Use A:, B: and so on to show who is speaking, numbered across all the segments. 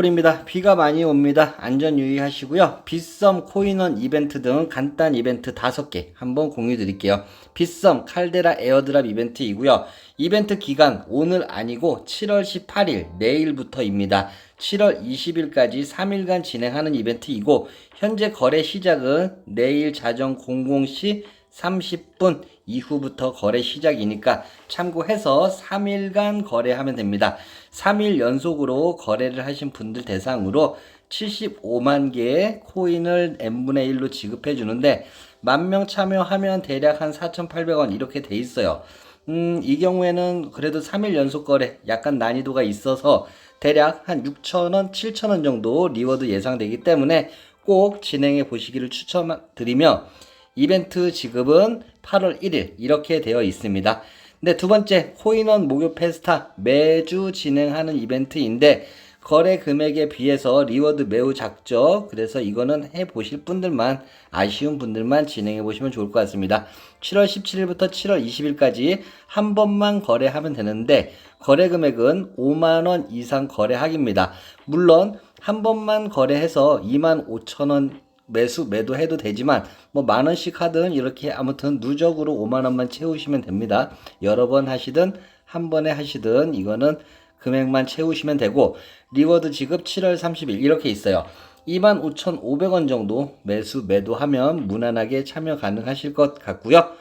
A: 입니다. 비가 많이 옵니다. 안전 유의하시고요. 빗썸 코인원 이벤트 등 간단 이벤트 5개 한번 공유 드릴게요. 빗썸 칼데라 에어드랍 이벤트이고요. 이벤트 기간 오늘 아니고 7월 18일 내일부터입니다. 7월 20일까지 3일간 진행하는 이벤트이고 현재 거래 시작은 내일 자정 00시 30분 이후부터 거래 시작이니까 참고해서 3일간 거래하면 됩니다. 3일 연속으로 거래를 하신 분들 대상으로 75만 개의 코인을 n분의 1로 지급해 주는데 만 명 참여하면 대략 한 4,800원 이렇게 돼 있어요. 음, 이 경우에는 그래도 3일 연속 거래 약간 난이도가 있어서 대략 한 6,000원, 7,000원 정도 리워드 예상되기 때문에 꼭 진행해 보시기를 추천드리며 이벤트 지급은 8월 1일 이렇게 되어 있습니다. 네, 두 번째 코인원 목요 페스타 매주 진행하는 이벤트인데 거래 금액에 비해서 리워드 매우 작죠. 그래서 이거는 해 보실 분들만 아쉬운 분들만 진행해 보시면 좋을 것 같습니다. 7월 17일부터 7월 20일까지 한 번만 거래하면 되는데 거래 금액은 5만 원 이상 거래 하기입니다. 물론 한 번만 거래해서 2만 5천 원 매수 매도해도 되지만 뭐 만 원씩 하든 이렇게 아무튼 누적으로 5만 원만 채우시면 됩니다. 여러 번 하시든 한 번에 하시든 이거는 금액만 채우시면 되고 리워드 지급 7월 30일 이렇게 있어요. 25,500원 정도 매수 매도하면 무난하게 참여 가능하실 것 같고요.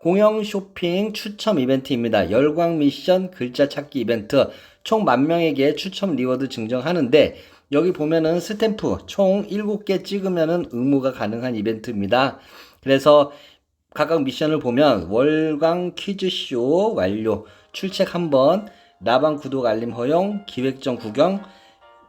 A: 공영 쇼핑 추첨 이벤트입니다. 열광 미션 글자 찾기 이벤트 총 만 명에게 추첨 리워드 증정하는데 여기 보면은 스탬프 총 7개 찍으면은 응모가 가능한 이벤트입니다. 그래서 각각 미션을 보면 월광 퀴즈쇼 완료, 출첵 한번, 라방 구독 알림 허용, 기획전 구경,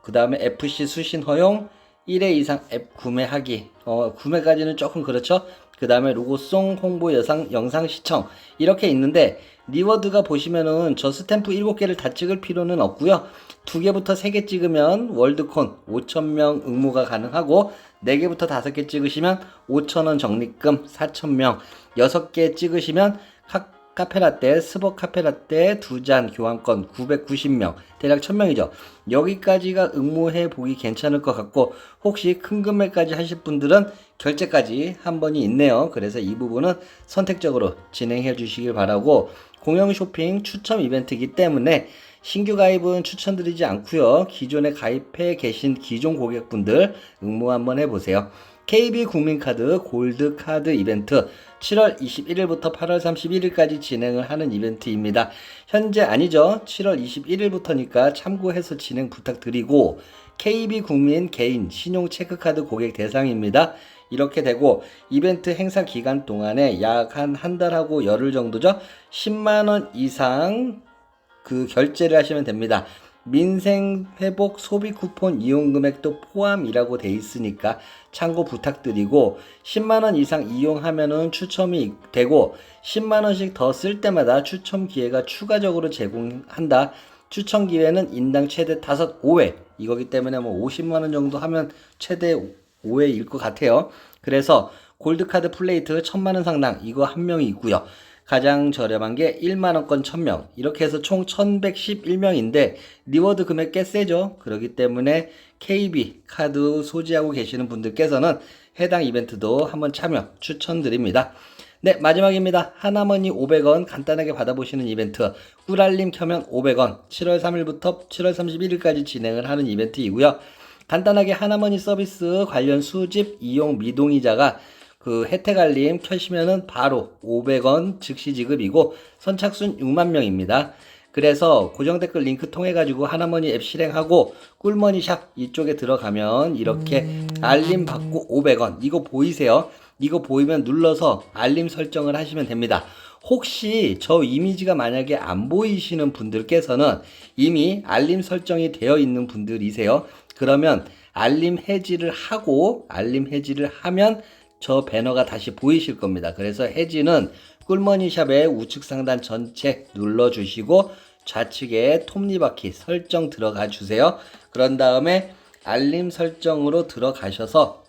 A: 그 다음에 FC 수신 허용, 1회 이상 앱 구매하기. 어, 구매까지는 조금 그렇죠? 그 다음에 로고송, 홍보 여상, 영상 시청. 이렇게 있는데, 리워드가 보시면은 저 스탬프 7개를 다 찍을 필요는 없고요. 2개부터 3개 찍으면 월드콘 5,000명 응모가 가능하고, 4개부터 5개 찍으시면 5,000원 적립금 4,000명, 6개 찍으시면 카, 카페라떼, 스벅 카페라떼 두 잔 교환권 990명, 대략 1000명이죠. 여기까지가 응모해 보기 괜찮을 것 같고, 혹시 큰 금액까지 하실 분들은 결제까지 한 번이 있네요. 그래서 이 부분은 선택적으로 진행해 주시길 바라고, 공영 쇼핑 추첨 이벤트이기 때문에 신규 가입은 추천드리지 않고요. 기존에 가입해 계신 기존 고객분들 응모 한번 해보세요. KB 국민카드 골드 카드 이벤트 7월 21일부터 8월 31일까지 진행을 하는 이벤트입니다. 현재 아니죠. 7월 21일부터니까 참고해서 진행 부탁드리고 KB 국민 개인 신용 체크카드 고객 대상입니다. 이렇게 되고 이벤트 행사 기간 동안에 약 한 한 달하고 열흘 정도죠. 10만 원 이상 그 결제를 하시면 됩니다. 민생 회복 소비 쿠폰 이용 금액도 포함이라고 돼 있으니까 참고 부탁드리고 10만 원 이상 이용하면은 추첨이 되고 10만 원씩 더 쓸 때마다 추첨 기회가 추가적으로 제공한다. 추첨 기회는 인당 최대 5, 5회 이거기 때문에 뭐 50만 원 정도 하면 최대 5회일 것 같아요. 그래서 골드카드 플레이트 1000만 원 상당 이거 한 명이 있고요. 가장 저렴한 게 1만원권 1000명. 이렇게 해서 총 1111명인데, 리워드 금액 꽤 세죠? 그렇기 때문에 KB 카드 소지하고 계시는 분들께서는 해당 이벤트도 한번 참여 추천드립니다. 네, 마지막입니다. 하나머니 500원 간단하게 받아보시는 이벤트. 꿀알림 켜면 500원. 7월 3일부터 7월 31일까지 진행을 하는 이벤트이고요. 간단하게 하나머니 서비스 관련 수집 이용 미동이자가 그 혜택 알림 켜시면은 바로 500원 즉시 지급이고 선착순 6만 명입니다. 그래서 고정 댓글 링크 통해 가지고 하나머니 앱 실행하고 꿀머니 샵 이쪽에 들어가면 이렇게 알림 받고 500원 이거 보이세요? 이거 보이면 눌러서 알림 설정을 하시면 됩니다. 혹시 저 이미지가 만약에 안 보이시는 분들께서는 이미 알림 설정이 되어 있는 분들이세요. 그러면 알림 해지를 하고 알림 해지를 하면 저 배너가 다시 보이실 겁니다. 그래서 해지는 꿀머니샵의 우측 상단 전체 눌러주시고 좌측에 톱니바퀴 설정 들어가 주세요. 그런 다음에 알림 설정으로 들어가셔서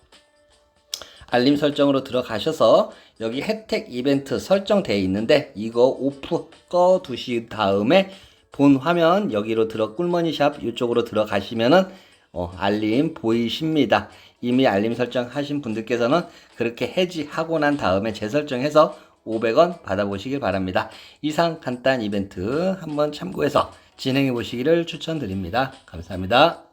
A: 알림 설정으로 들어가셔서 여기 혜택 이벤트 설정되어 있는데 이거 오프 꺼 두신 다음에 본 화면 여기로 들어 꿀머니샵 이쪽으로 들어가시면은 어, 알림 보이십니다. 이미 알림 설정하신 분들께서는 그렇게 해지하고 난 다음에 재설정해서 500원 받아보시길 바랍니다. 이상 간단 이벤트 한번 참고해서 진행해 보시기를 추천드립니다. 감사합니다.